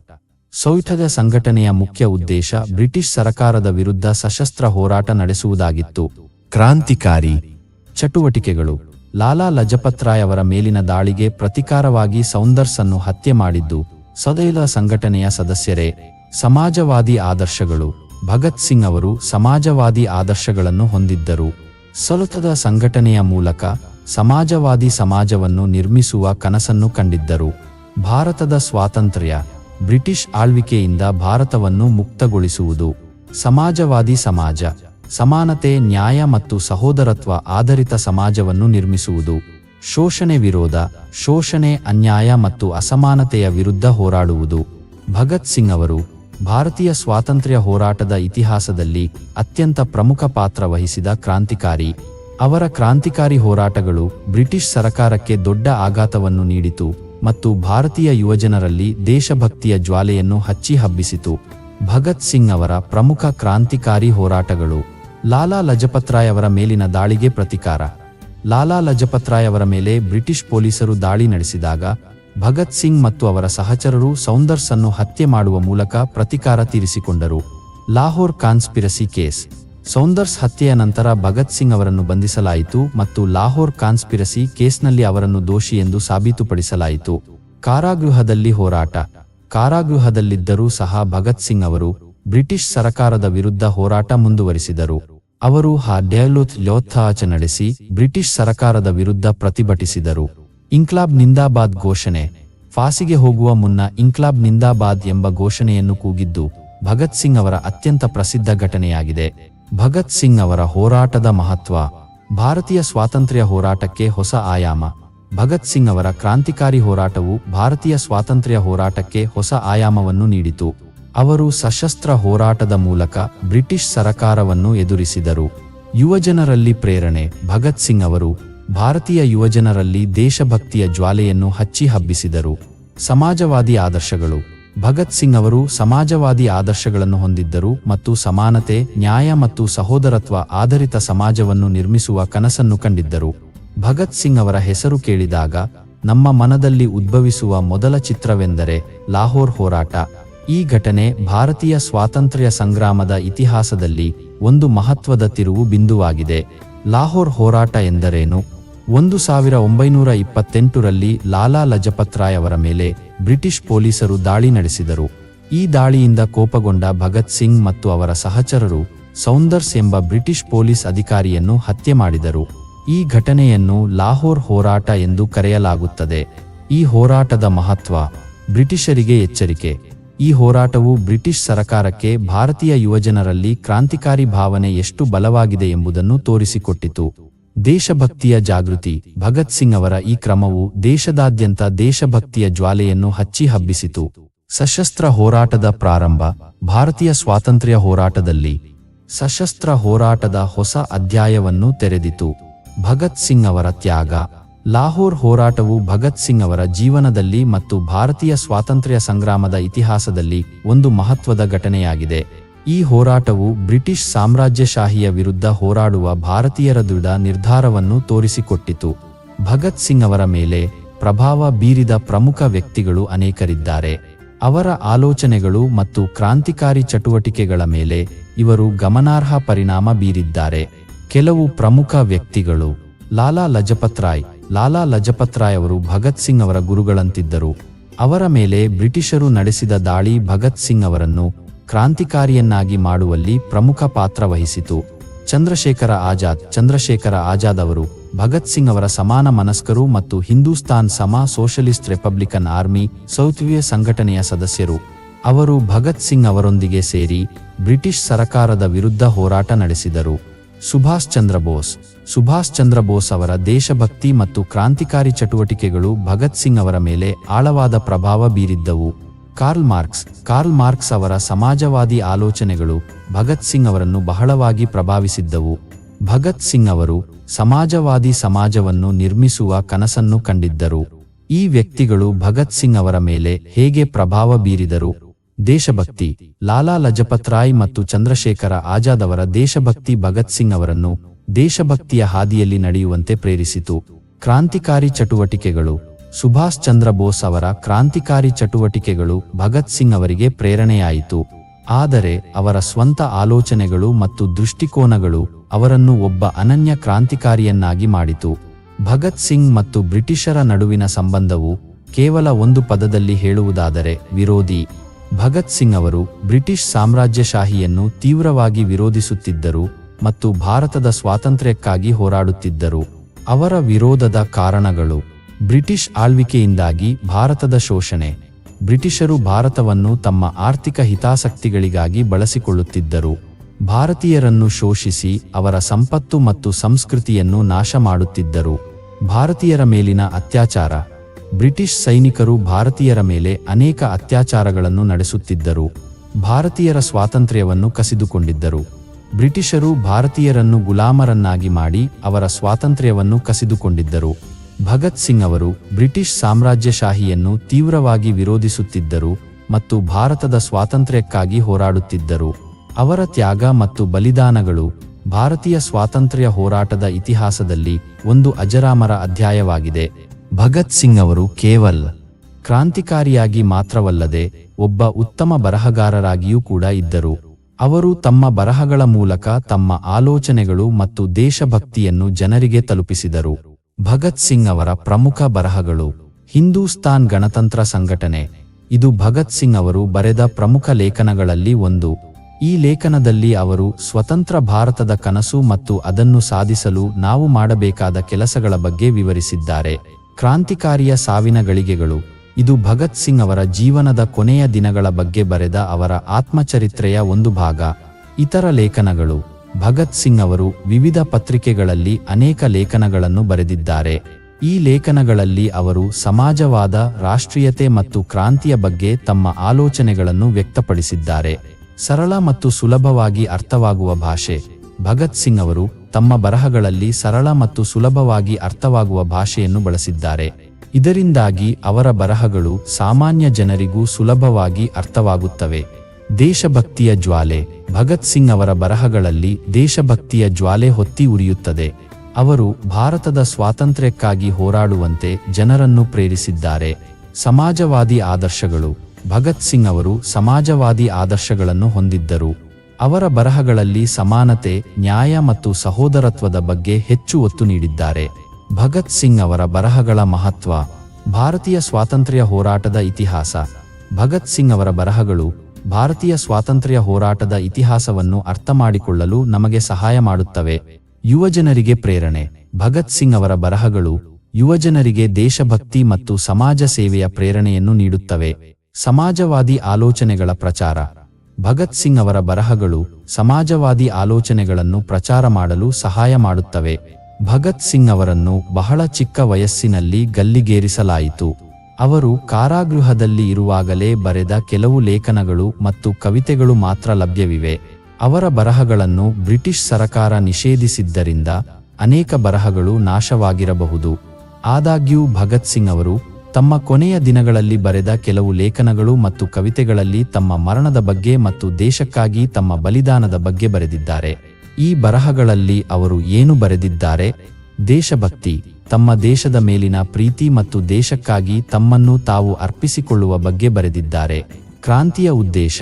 S3: ಸೌಠದ ಸಂಘಟನೆಯ ಮುಖ್ಯ ಉದ್ದೇಶ ಬ್ರಿಟಿಷ್ ಸರಕಾರದ ವಿರುದ್ಧ ಸಶಸ್ತ್ರ ಹೋರಾಟ ನಡೆಸುವುದಾಗಿತ್ತು. ಕ್ರಾಂತಿಕಾರಿ ಚಟುವಟಿಕೆಗಳು. ಲಾಲಾ ಲಜಪತ್ ರಾಯ್ ಅವರ ಮೇಲಿನ ದಾಳಿಗೆ ಪ್ರತಿಕಾರವಾಗಿ ಸೌಂದರ್ಸನ್ನು ಹತ್ಯೆ ಮಾಡಿದ್ದು ಸದೈಲ ಸಂಘಟನೆಯ ಸದಸ್ಯರೇ. ಸಮಾಜವಾದಿ ಆದರ್ಶಗಳು. ಭಗತ್ ಸಿಂಗ್ ಅವರು ಸಮಾಜವಾದಿ ಆದರ್ಶಗಳನ್ನು ಹೊಂದಿದ್ದರು. ಸಲುತದ ಸಂಘಟನೆಯ ಮೂಲಕ ಸಮಾಜವಾದಿ ಸಮಾಜವನ್ನು ನಿರ್ಮಿಸುವ ಕನಸನ್ನು ಕಂಡಿದ್ದರು. ಭಾರತದ ಸ್ವಾತಂತ್ರ್ಯ. ಬ್ರಿಟಿಷ್ ಆಳ್ವಿಕೆಯಿಂದ ಭಾರತವನ್ನು ಮುಕ್ತಗೊಳಿಸುವುದು. ಸಮಾಜವಾದಿ ಸಮಾಜ. ಸಮಾನತೆ, ನ್ಯಾಯ ಮತ್ತು ಸಹೋದರತ್ವ ಆಧಾರಿತ ಸಮಾಜವನ್ನು ನಿರ್ಮಿಸುವುದು. ಶೋಷಣೆ ವಿರೋಧ, ಶೋಷಣೆ, ಅನ್ಯಾಯ ಮತ್ತು ಅಸಮಾನತೆಯ ವಿರುದ್ಧ ಹೋರಾಡುವುದು. ಭಗತ್ ಸಿಂಗ್ ಅವರು, ಭಾರತೀಯ ಸ್ವಾತಂತ್ರ್ಯ ಹೋರಾಟದ ಇತಿಹಾಸದಲ್ಲಿ ಅತ್ಯಂತ ಪ್ರಮುಖ ಪಾತ್ರ ವಹಿಸಿದ ಕ್ರಾಂತಿಕಾರಿ. ಅವರ ಕ್ರಾಂತಿಕಾರಿ ಹೋರಾಟಗಳು ಬ್ರಿಟಿಷ್ ಸರಕಾರಕ್ಕೆ ದೊಡ್ಡ ಆಘಾತವನ್ನು ನೀಡಿತು ಮತ್ತು ಭಾರತೀಯ ಯುವಜನರಲ್ಲಿ ದೇಶಭಕ್ತಿಯ ಜ್ವಾಲೆಯನ್ನು ಹಚ್ಚಿ ಹಬ್ಬಿಸಿತು. ಭಗತ್ ಸಿಂಗ್ ಅವರ ಪ್ರಮುಖ ಕ್ರಾಂತಿಕಾರಿ ಹೋರಾಟಗಳು ಲಾಲಾ ಲಜಪತ್ ರಾಯ್ ಅವರ ಮೇಲಿನ ದಾಳಿಗೆ ಪ್ರತಿಕಾರ. ಲಾಲಾ ಲಜಪತ್ ರಾಯ್ ಅವರ ಮೇಲೆ ಬ್ರಿಟಿಷ್ ಪೊಲೀಸರು ದಾಳಿ ನಡೆಸಿದಾಗ, ಭಗತ್ ಸಿಂಗ್ ಮತ್ತು ಅವರ ಸಹಚರರು ಸೌಂದರ್ಸನ್ನು ಹತ್ಯೆ ಮಾಡುವ ಮೂಲಕ ಪ್ರತಿಕಾರ ತೀರಿಸಿಕೊಂಡರು. Lahore conspiracy case. ಸೌಂದರ್ಸ್ ಹತ್ಯೆಯ ನಂತರ ಭಗತ್ ಸಿಂಗ್ ಅವರನ್ನು ಬಂಧಿಸಲಾಯಿತು ಮತ್ತು ಲಾಹೋರ್ ಕಾನ್ಸ್ಪಿರಸಿ ಕೇಸ್ನಲ್ಲಿ ಅವರನ್ನು ದೋಷಿ ಎಂದು ಸಾಬೀತುಪಡಿಸಲಾಯಿತು. ಕಾರಾಗೃಹದಲ್ಲಿ ಹೋರಾಟ. ಕಾರಾಗೃಹದಲ್ಲಿದ್ದರೂ ಸಹ ಭಗತ್ ಸಿಂಗ್ ಅವರು ಬ್ರಿಟಿಷ್ ಸರಕಾರದ ವಿರುದ್ಧ ಹೋರಾಟ ಮುಂದುವರಿಸಿದರು. ಅವರು ಆ ಡ್ಯಾಲೋತ್ ಲೋತ್ಥಾಚ ನಡೆಸಿ ಬ್ರಿಟಿಷ್ ಸರಕಾರದ ವಿರುದ್ಧ ಪ್ರತಿಭಟಿಸಿದರು. ಇಂಕ್ಲಾಬ್ ನಿಂದಾಬಾದ್ ಘೋಷಣೆ. ಫಾಸಿಗೆ ಹೋಗುವ ಮುನ್ನ ಇಂಕ್ಲಾಬ್ ನಿಂದಾಬಾದ್ ಎಂಬ ಘೋಷಣೆಯನ್ನು ಕೂಗಿದ್ದು ಭಗತ್ ಸಿಂಗ್ ಅವರ ಅತ್ಯಂತ ಪ್ರಸಿದ್ಧ ಘಟನೆಯಾಗಿದೆ. ಭಗತ್ ಸಿಂಗ್ ಅವರ ಹೋರಾಟದ ಮಹತ್ವ. ಭಾರತೀಯ ಸ್ವಾತಂತ್ರ್ಯ ಹೋರಾಟಕ್ಕೆ ಹೊಸ ಆಯಾಮ. ಭಗತ್ ಸಿಂಗ್ ಅವರ ಕ್ರಾಂತಿಕಾರಿ ಹೋರಾಟವು ಭಾರತೀಯ ಸ್ವಾತಂತ್ರ್ಯ ಹೋರಾಟಕ್ಕೆ ಹೊಸ ಆಯಾಮವನ್ನು ನೀಡಿತು. ಅವರು ಸಶಸ್ತ್ರ ಹೋರಾಟದ ಮೂಲಕ ಬ್ರಿಟಿಷ್ ಸರಕಾರವನ್ನು ಎದುರಿಸಿದರು. ಯುವಜನರಲ್ಲಿ ಪ್ರೇರಣೆ, ಭಗತ್ ಸಿಂಗ್ ಅವರು ಭಾರತೀಯ ಯುವಜನರಲ್ಲಿ ದೇಶಭಕ್ತಿಯ ಜ್ವಾಲೆಯನ್ನು ಹಚ್ಚಿ ಹಬ್ಬಿಸಿದರು. ಸಮಾಜವಾದಿ ಆದರ್ಶಗಳು, ಭಗತ್ ಸಿಂಗ್ ಅವರು ಸಮಾಜವಾದಿ ಆದರ್ಶಗಳನ್ನು ಹೊಂದಿದ್ದರು ಮತ್ತು ಸಮಾನತೆ, ನ್ಯಾಯ ಮತ್ತು ಸಹೋದರತ್ವ ಆಧಾರಿತ ಸಮಾಜವನ್ನು ನಿರ್ಮಿಸುವ ಕನಸನ್ನು ಕಂಡಿದ್ದರು. ಭಗತ್ ಸಿಂಗ್ ಅವರ ಹೆಸರು ಕೇಳಿದಾಗ, ನಮ್ಮ ಮನದಲ್ಲಿ ಉದ್ಭವಿಸುವ ಮೊದಲ ಚಿತ್ರವೆಂದರೆ ಲಾಹೋರ್ ಹೋರಾಟ. ಈ ಘಟನೆ ಭಾರತೀಯ ಸ್ವಾತಂತ್ರ್ಯ ಸಂಗ್ರಾಮದ ಇತಿಹಾಸದಲ್ಲಿ ಒಂದು ಮಹತ್ವದ ತಿರುವು ಬಿಂದುವಾಗಿದೆ. ಲಾಹೋರ್ ಹೋರಾಟ ಎಂದರೇನು? ಒಂದು ಸಾವಿರ ಒಂಬೈನೂರ ಇಪ್ಪತ್ತೆಂಟರಲ್ಲಿ ಲಾಲಾ ಲಜಪತ್ ರಾಯ್ ಅವರ ಮೇಲೆ ಬ್ರಿಟಿಷ್ ಪೊಲೀಸರು ದಾಳಿ ನಡೆಸಿದರು. ಈ ದಾಳಿಯಿಂದ ಕೋಪಗೊಂಡ ಭಗತ್ ಸಿಂಗ್ ಮತ್ತು ಅವರ ಸಹಚರರು ಸೌಂದರ್ಸ್ ಎಂಬ ಬ್ರಿಟಿಷ್ ಪೊಲೀಸ್ ಅಧಿಕಾರಿಯನ್ನು ಹತ್ಯೆ ಮಾಡಿದರು. ಈ ಘಟನೆಯನ್ನು ಲಾಹೋರ್ ಹೋರಾಟ ಎಂದು ಕರೆಯಲಾಗುತ್ತದೆ. ಈ ಹೋರಾಟದ ಮಹತ್ವ ಬ್ರಿಟಿಷರಿಗೆ ಎಚ್ಚರಿಕೆ. ಈ ಹೋರಾಟವು ಬ್ರಿಟಿಷ್ ಸರಕಾರಕ್ಕೆ ಭಾರತೀಯ ಯುವಜನರಲ್ಲಿ ಕ್ರಾಂತಿಕಾರಿ ಭಾವನೆ ಎಷ್ಟು ಬಲವಾಗಿದೆ ಎಂಬುದನ್ನು ತೋರಿಸಿಕೊಟ್ಟಿತು. ದೇಶಭಕ್ತಿಯ ಜಾಗೃತಿ, ಭಗತ್ ಸಿಂಗ್ ಅವರ ಈ ಕ್ರಮವು ದೇಶದಾದ್ಯಂತ ದೇಶಭಕ್ತಿಯ ಜ್ವಾಲೆಯನ್ನು ಹಚ್ಚಿ ಹಬ್ಬಿಸಿತು. ಸಶಸ್ತ್ರ ಹೋರಾಟದ ಪ್ರಾರಂಭ, ಭಾರತೀಯ ಸ್ವಾತಂತ್ರ್ಯ ಹೋರಾಟದಲ್ಲಿ ಸಶಸ್ತ್ರ ಹೋರಾಟದ ಹೊಸ ಅಧ್ಯಾಯವನ್ನು ತೆರೆದಿತು. ಭಗತ್ ಸಿಂಗ್ ಅವರ ತ್ಯಾಗ. ಲಾಹೋರ್ ಹೋರಾಟವು ಭಗತ್ ಸಿಂಗ್ ಅವರ ಜೀವನದಲ್ಲಿ ಮತ್ತು ಭಾರತೀಯ ಸ್ವಾತಂತ್ರ್ಯ ಸಂಗ್ರಾಮದ ಇತಿಹಾಸದಲ್ಲಿ ಒಂದು ಮಹತ್ವದ ಘಟನೆಯಾಗಿದೆ. ಈ ಹೋರಾಟವು ಬ್ರಿಟಿಷ್ ಸಾಮ್ರಾಜ್ಯಶಾಹಿಯ ವಿರುದ್ಧ ಹೋರಾಡುವ ಭಾರತೀಯರ ದೃಢ ನಿರ್ಧಾರವನ್ನು ತೋರಿಸಿಕೊಟ್ಟಿತು. ಭಗತ್ ಸಿಂಗ್ ಅವರ ಮೇಲೆ ಪ್ರಭಾವ ಬೀರಿದ ಪ್ರಮುಖ ವ್ಯಕ್ತಿಗಳು ಅನೇಕರಿದ್ದಾರೆ. ಅವರ ಆಲೋಚನೆಗಳು ಮತ್ತು ಕ್ರಾಂತಿಕಾರಿ ಚಟುವಟಿಕೆಗಳ ಮೇಲೆ ಇವರು ಗಮನಾರ್ಹ ಪರಿಣಾಮ ಬೀರಿದ್ದಾರೆ. ಕೆಲವು ಪ್ರಮುಖ ವ್ಯಕ್ತಿಗಳು ಲಾಲಾ ಲಜಪತ್ ರಾಯ್ ಲಾಲಾ ಲಜಪತ್ ರಾಯ್ ಅವರು ಭಗತ್ ಸಿಂಗ್ ಅವರ ಗುರುಗಳಂತಿದ್ದರು. ಅವರ ಮೇಲೆ ಬ್ರಿಟಿಷರು ನಡೆಸಿದ ದಾಳಿ ಭಗತ್ ಸಿಂಗ್ ಅವರನ್ನು ಕ್ರಾಂತಿಕಾರಿಯನ್ನಾಗಿ ಮಾಡುವಲ್ಲಿ ಪ್ರಮುಖ ಪಾತ್ರ ವಹಿಸಿತು. ಚಂದ್ರಶೇಖರ ಆಜಾದ್ ಚಂದ್ರಶೇಖರ ಆಜಾದ್ ಅವರು ಭಗತ್ ಸಿಂಗ್ ಅವರ ಸಮಾನ ಮನಸ್ಕರು ಮತ್ತು ಹಿಂದೂಸ್ತಾನ್ ಸಮ ಸೋಷಲಿಸ್ಟ್ ರಿಪಬ್ಲಿಕನ್ ಆರ್ಮಿ ಸೌತ್ವಿಯ ಸಂಘಟನೆಯ ಸದಸ್ಯರು. ಅವರು ಭಗತ್ ಸಿಂಗ್ ಅವರೊಂದಿಗೆ ಸೇರಿ ಬ್ರಿಟಿಷ್ ಸರಕಾರದ ವಿರುದ್ಧ ಹೋರಾಟ ನಡೆಸಿದರು. ಸುಭಾಷ್ ಚಂದ್ರ ಬೋಸ್. ಸುಭಾಷ್ ಚಂದ್ರ ಬೋಸ್ ಅವರ ದೇಶಭಕ್ತಿ ಮತ್ತು ಕ್ರಾಂತಿಕಾರಿ ಚಟುವಟಿಕೆಗಳು ಭಗತ್ ಸಿಂಗ್ ಅವರ ಮೇಲೆ ಆಳವಾದ ಪ್ರಭಾವ ಬೀರಿದ್ದವು. Karl Marx. ಕಾರ್ಲ್ ಮಾರ್ಕ್ಸ್ ಅವರ ಸಮಾಜವಾದಿ ಆಲೋಚನೆಗಳು ಭಗತ್ ಸಿಂಗ್ ಅವರನ್ನು ಬಹಳವಾಗಿ ಪ್ರಭಾವಿಸಿದ್ದವು. ಭಗತ್ ಸಿಂಗ್ ಅವರು ಸಮಾಜವಾದಿ ಸಮಾಜವನ್ನು ನಿರ್ಮಿಸುವ ಕನಸನ್ನು ಕಂಡಿದ್ದರು. ಈ ವ್ಯಕ್ತಿಗಳು ಭಗತ್ ಸಿಂಗ್ ಅವರ ಮೇಲೆ ಹೇಗೆ ಪ್ರಭಾವ ಬೀರಿದರು? ದೇಶಭಕ್ತಿ. ಲಾಲಾ ಲಜಪತ್ ರಾಯ್ ಮತ್ತು ಚಂದ್ರಶೇಖರ ಆಜಾದ್ ಅವರ ದೇಶಭಕ್ತಿ ಭಗತ್ ಸಿಂಗ್ ಅವರನ್ನು ದೇಶಭಕ್ತಿಯ ಹಾದಿಯಲ್ಲಿ ನಡೆಯುವಂತೆ ಪ್ರೇರಿಸಿತು. ಕ್ರಾಂತಿಕಾರಿ ಚಟುವಟಿಕೆಗಳು. ಸುಭಾಷ್ ಚಂದ್ರ ಬೋಸ್ ಅವರ ಕ್ರಾಂತಿಕಾರಿ ಚಟುವಟಿಕೆಗಳು ಭಗತ್ ಸಿಂಗ್ ಅವರಿಗೆ ಪ್ರೇರಣೆಯಾಯಿತು. ಆದರೆ ಅವರ ಸ್ವಂತ ಆಲೋಚನೆಗಳು ಮತ್ತು ದೃಷ್ಟಿಕೋನಗಳು ಅವರನ್ನು ಒಬ್ಬ ಅನನ್ಯ ಕ್ರಾಂತಿಕಾರಿಯನ್ನಾಗಿ ಮಾಡಿತು. ಭಗತ್ ಸಿಂಗ್ ಮತ್ತು ಬ್ರಿಟಿಷರ ನಡುವಿನ ಸಂಬಂಧವು ಕೇವಲ ಒಂದು ಪದದಲ್ಲಿ ಹೇಳುವುದಾದರೆ ವಿರೋಧಿ. ಭಗತ್ ಸಿಂಗ್ ಅವರು ಬ್ರಿಟಿಷ್ ಸಾಮ್ರಾಜ್ಯಶಾಹಿಯನ್ನು ತೀವ್ರವಾಗಿ ವಿರೋಧಿಸುತ್ತಿದ್ದರು ಮತ್ತು ಭಾರತದ ಸ್ವಾತಂತ್ರ್ಯಕ್ಕಾಗಿ ಹೋರಾಡುತ್ತಿದ್ದರು. ಅವರ ವಿರೋಧದ ಕಾರಣಗಳು. ಬ್ರಿಟಿಷ್ ಆಳ್ವಿಕೆಯಿಂದಾಗಿ ಭಾರತದ ಶೋಷಣೆ. ಬ್ರಿಟಿಷರು ಭಾರತವನ್ನು ತಮ್ಮ ಆರ್ಥಿಕ ಹಿತಾಸಕ್ತಿಗಳಿಗಾಗಿ ಬಳಸಿಕೊಳ್ಳುತ್ತಿದ್ದರು. ಭಾರತೀಯರನ್ನು ಶೋಷಿಸಿ ಅವರ ಸಂಪತ್ತು ಮತ್ತು ಸಂಸ್ಕೃತಿಯನ್ನು ನಾಶ ಮಾಡುತ್ತಿದ್ದರು ಭಾರತೀಯರ ಮೇಲಿನ ಅತ್ಯಾಚಾರ. ಬ್ರಿಟಿಷ್ ಸೈನಿಕರು ಭಾರತೀಯರ ಮೇಲೆ ಅನೇಕ ಅತ್ಯಾಚಾರಗಳನ್ನು ನಡೆಸುತ್ತಿದ್ದರು. ಭಾರತೀಯರ ಸ್ವಾತಂತ್ರ್ಯವನ್ನು ಕಸಿದುಕೊಂಡಿದ್ದರು. ಬ್ರಿಟಿಷರು ಭಾರತೀಯರನ್ನು ಗುಲಾಮರನ್ನಾಗಿ ಮಾಡಿ ಅವರ ಸ್ವಾತಂತ್ರ್ಯವನ್ನು ಕಸಿದುಕೊಂಡಿದ್ದರು. ಭಗತ್ ಸಿಂಗ್ ಅವರು ಬ್ರಿಟಿಷ್ ಸಾಮ್ರಾಜ್ಯಶಾಹಿಯನ್ನು ತೀವ್ರವಾಗಿ ವಿರೋಧಿಸುತ್ತಿದ್ದರು ಮತ್ತು ಭಾರತದ ಸ್ವಾತಂತ್ರ್ಯಕ್ಕಾಗಿ ಹೋರಾಡುತ್ತಿದ್ದರು. ಅವರ ತ್ಯಾಗ ಮತ್ತು ಬಲಿದಾನಗಳು ಭಾರತೀಯ ಸ್ವಾತಂತ್ರ್ಯ ಹೋರಾಟದ ಇತಿಹಾಸದಲ್ಲಿ ಒಂದು ಅಜರಾಮರ ಅಧ್ಯಾಯವಾಗಿದೆ. ಭಗತ್ ಸಿಂಗ್ ಅವರು ಕೇವಲ ಕ್ರಾಂತಿಕಾರಿಯಾಗಿ ಮಾತ್ರವಲ್ಲದೆ ಒಬ್ಬ ಉತ್ತಮ ಬರಹಗಾರರಾಗಿಯೂ ಕೂಡ ಇದ್ದರು. ಅವರು ತಮ್ಮ ಬರಹಗಳ ಮೂಲಕ ತಮ್ಮ ಆಲೋಚನೆಗಳು ಮತ್ತು ದೇಶಭಕ್ತಿಯನ್ನು ಜನರಿಗೆ ತಲುಪಿಸಿದರು. ಭಗತ್ ಸಿಂಗ್ ಅವರ ಪ್ರಮುಖ ಬರಹಗಳು ಹಿಂದೂಸ್ತಾನ್ ಗಣತಂತ್ರ ಸಂಘಟನೆ. ಇದು ಭಗತ್ ಸಿಂಗ್ ಅವರು ಬರೆದ ಪ್ರಮುಖ ಲೇಖನಗಳಲ್ಲಿ ಒಂದು. ಈ ಲೇಖನದಲ್ಲಿ ಅವರು ಸ್ವತಂತ್ರ ಭಾರತದ ಕನಸು ಮತ್ತು ಅದನ್ನು ಸಾಧಿಸಲು ನಾವು ಮಾಡಬೇಕಾದ ಕೆಲಸಗಳ ಬಗ್ಗೆ ವಿವರಿಸಿದ್ದಾರೆ. ಕ್ರಾಂತಿಕಾರಿಯ ಸಾವಿನ ಗಳಿಗೆಗಳು. ಇದು ಭಗತ್ ಸಿಂಗ್ ಅವರ ಜೀವನದ ಕೊನೆಯ ದಿನಗಳ ಬಗ್ಗೆ ಬರೆದ ಅವರ ಆತ್ಮಚರಿತ್ರೆಯ ಒಂದು ಭಾಗ. ಇತರ ಲೇಖನಗಳು. ಭಗತ್ ಸಿಂಗ್ ಅವರು ವಿವಿಧ ಪತ್ರಿಕೆಗಳಲ್ಲಿ ಅನೇಕ ಲೇಖನಗಳನ್ನು ಬರೆದಿದ್ದಾರೆ. ಈ ಲೇಖನಗಳಲ್ಲಿ ಅವರು ಸಮಾಜವಾದ, ರಾಷ್ಟ್ರೀಯತೆ ಮತ್ತು ಕ್ರಾಂತಿಯ ಬಗ್ಗೆ ತಮ್ಮ ಆಲೋಚನೆಗಳನ್ನು ವ್ಯಕ್ತಪಡಿಸಿದ್ದಾರೆ. ಸರಳ ಮತ್ತು ಸುಲಭವಾಗಿ ಅರ್ಥವಾಗುವ ಭಾಷೆ. ಭಗತ್ ಸಿಂಗ್ ಅವರು ತಮ್ಮ ಬರಹಗಳಲ್ಲಿ ಸರಳ ಮತ್ತು ಸುಲಭವಾಗಿ ಅರ್ಥವಾಗುವ ಭಾಷೆಯನ್ನು ಬಳಸಿದ್ದಾರೆ. ಇದರಿಂದಾಗಿ ಅವರ ಬರಹಗಳು ಸಾಮಾನ್ಯ ಜನರಿಗೂ ಸುಲಭವಾಗಿ ಅರ್ಥವಾಗುತ್ತವೆ. ದೇಶಭಕ್ತಿಯ ಜ್ವಾಲೆ. ಭಗತ್ ಸಿಂಗ್ ಅವರ ಬರಹಗಳಲ್ಲಿ ದೇಶಭಕ್ತಿಯ ಜ್ವಾಲೆ ಹೊತ್ತಿ ಉರಿಯುತ್ತದೆ. ಅವರು ಭಾರತದ ಸ್ವಾತಂತ್ರ್ಯಕ್ಕಾಗಿ ಹೋರಾಡುವಂತೆ ಜನರನ್ನು ಪ್ರೇರಿಸಿದ್ದಾರೆ. ಸಮಾಜವಾದಿ ಆದರ್ಶಗಳು. ಭಗತ್ ಸಿಂಗ್ ಅವರು ಸಮಾಜವಾದಿ ಆದರ್ಶಗಳನ್ನು ಹೊಂದಿದ್ದರು. ಅವರ ಬರಹಗಳಲ್ಲಿ ಸಮಾನತೆ, ನ್ಯಾಯ ಮತ್ತು ಸಹೋದರತ್ವದ ಬಗ್ಗೆ ಹೆಚ್ಚು ಒತ್ತು ನೀಡಿದ್ದಾರೆ. ಭಗತ್ ಸಿಂಗ್ ಅವರ ಬರಹಗಳ ಮಹತ್ವ, ಭಾರತೀಯ ಸ್ವಾತಂತ್ರ್ಯ ಹೋರಾಟದ ಇತಿಹಾಸ. ಭಗತ್ ಸಿಂಗ್ ಅವರ ಬರಹಗಳು, ಭಾರತೀಯ ಸ್ವಾತಂತ್ರ್ಯ ಹೋರಾಟದ ಇತಿಹಾಸವನ್ನು ಅರ್ಥಮಾಡಿಕೊಳ್ಳಲು ನಮಗೆ ಸಹಾಯ ಮಾಡುತ್ತವೆ. ಯುವಜನರಿಗೆ ಪ್ರೇರಣೆ. ಭಗತ್ ಸಿಂಗ್ ಅವರ ಬರಹಗಳು, ಯುವಜನರಿಗೆ ದೇಶಭಕ್ತಿ ಮತ್ತು ಸಮಾಜ ಸೇವೆಯ ಪ್ರೇರಣೆಯನ್ನು ನೀಡುತ್ತವೆ. ಸಮಾಜವಾದಿ ಆಲೋಚನೆಗಳ ಪ್ರಚಾರ. ಭಗತ್ ಸಿಂಗ್ ಅವರ ಬರಹಗಳು ಸಮಾಜವಾದಿ ಆಲೋಚನೆಗಳನ್ನು ಪ್ರಚಾರ ಮಾಡಲು ಸಹಾಯ ಮಾಡುತ್ತವೆ. ಭಗತ್ ಸಿಂಗ್ ಅವರನ್ನು ಬಹಳ ಚಿಕ್ಕ ವಯಸ್ಸಿನಲ್ಲಿ ಗಲ್ಲಿಗೇರಿಸಲಾಯಿತು. ಅವರು ಕಾರಾಗೃಹದಲ್ಲಿ ಇರುವಾಗಲೇ ಬರೆದ ಕೆಲವು ಲೇಖನಗಳು ಮತ್ತು ಕವಿತೆಗಳು ಮಾತ್ರ ಲಭ್ಯವಿವೆ. ಅವರ ಬರಹಗಳನ್ನು ಬ್ರಿಟಿಷ್ ಸರಕಾರ ನಿಷೇಧಿಸಿದ್ದರಿಂದ ಅನೇಕ ಬರಹಗಳು ನಾಶವಾಗಿರಬಹುದು. ಆದಾಗ್ಯೂ ಭಗತ್ ಸಿಂಗ್ ಅವರು ತಮ್ಮ ಕೊನೆಯ ದಿನಗಳಲ್ಲಿ ಬರೆದ ಕೆಲವು ಲೇಖನಗಳು ಮತ್ತು ಕವಿತೆಗಳಲ್ಲಿ ತಮ್ಮ ಮರಣದ ಬಗ್ಗೆ ಮತ್ತು ದೇಶಕ್ಕಾಗಿ ತಮ್ಮ ಬಲಿದಾನದ ಬಗ್ಗೆ ಬರೆದಿದ್ದಾರೆ. ಈ ಬರಹಗಳಲ್ಲಿ ಅವರು ಏನು ಬರೆದಿದ್ದಾರೆ? ದೇಶಭಕ್ತಿ, ತಮ್ಮ ದೇಶದ ಮೇಲಿನ ಪ್ರೀತಿ ಮತ್ತು ದೇಶಕ್ಕಾಗಿ ತಮ್ಮನ್ನು ತಾವು ಅರ್ಪಿಸಿಕೊಳ್ಳುವ ಬಗ್ಗೆ ಬರೆದಿದ್ದಾರೆ. ಕ್ರಾಂತಿಯ ಉದ್ದೇಶ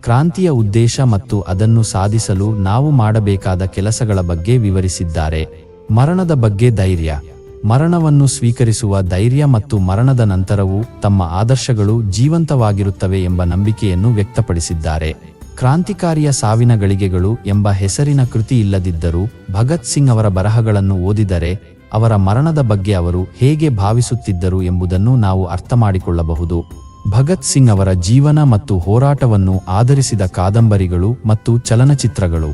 S3: ಕ್ರಾಂತಿಯ ಉದ್ದೇಶ ಮತ್ತು ಅದನ್ನು ಸಾಧಿಸಲು ನಾವು ಮಾಡಬೇಕಾದ ಕೆಲಸಗಳ ಬಗ್ಗೆ ವಿವರಿಸಿದ್ದಾರೆ. ಮರಣದ ಬಗ್ಗೆ ಧೈರ್ಯ ಮರಣವನ್ನು ಸ್ವೀಕರಿಸುವ ಧೈರ್ಯ ಮತ್ತು ಮರಣದ ನಂತರವೂ ತಮ್ಮ ಆದರ್ಶಗಳು ಜೀವಂತವಾಗಿರುತ್ತವೆ ಎಂಬ ನಂಬಿಕೆಯನ್ನು ವ್ಯಕ್ತಪಡಿಸಿದ್ದಾರೆ. ಕ್ರಾಂತಿಕಾರಿಯ ಸಾವಿನ ಗಳಿಗೆಗಳು ಎಂಬ ಹೆಸರಿನ ಕೃತಿ ಇಲ್ಲದಿದ್ದರೂ ಭಗತ್ ಸಿಂಗ್ ಅವರ ಬರಹಗಳನ್ನು ಓದಿದರೆ ಅವರ ಮರಣದ ಬಗ್ಗೆ ಅವರು ಹೇಗೆ ಭಾವಿಸುತ್ತಿದ್ದರು ಎಂಬುದನ್ನು ನಾವು ಅರ್ಥಮಾಡಿಕೊಳ್ಳಬಹುದು. ಭಗತ್ ಸಿಂಗ್ ಅವರ ಜೀವನ ಮತ್ತು ಹೋರಾಟವನ್ನು ಆಧರಿಸಿದ ಕಾದಂಬರಿಗಳು ಮತ್ತು ಚಲನಚಿತ್ರಗಳು.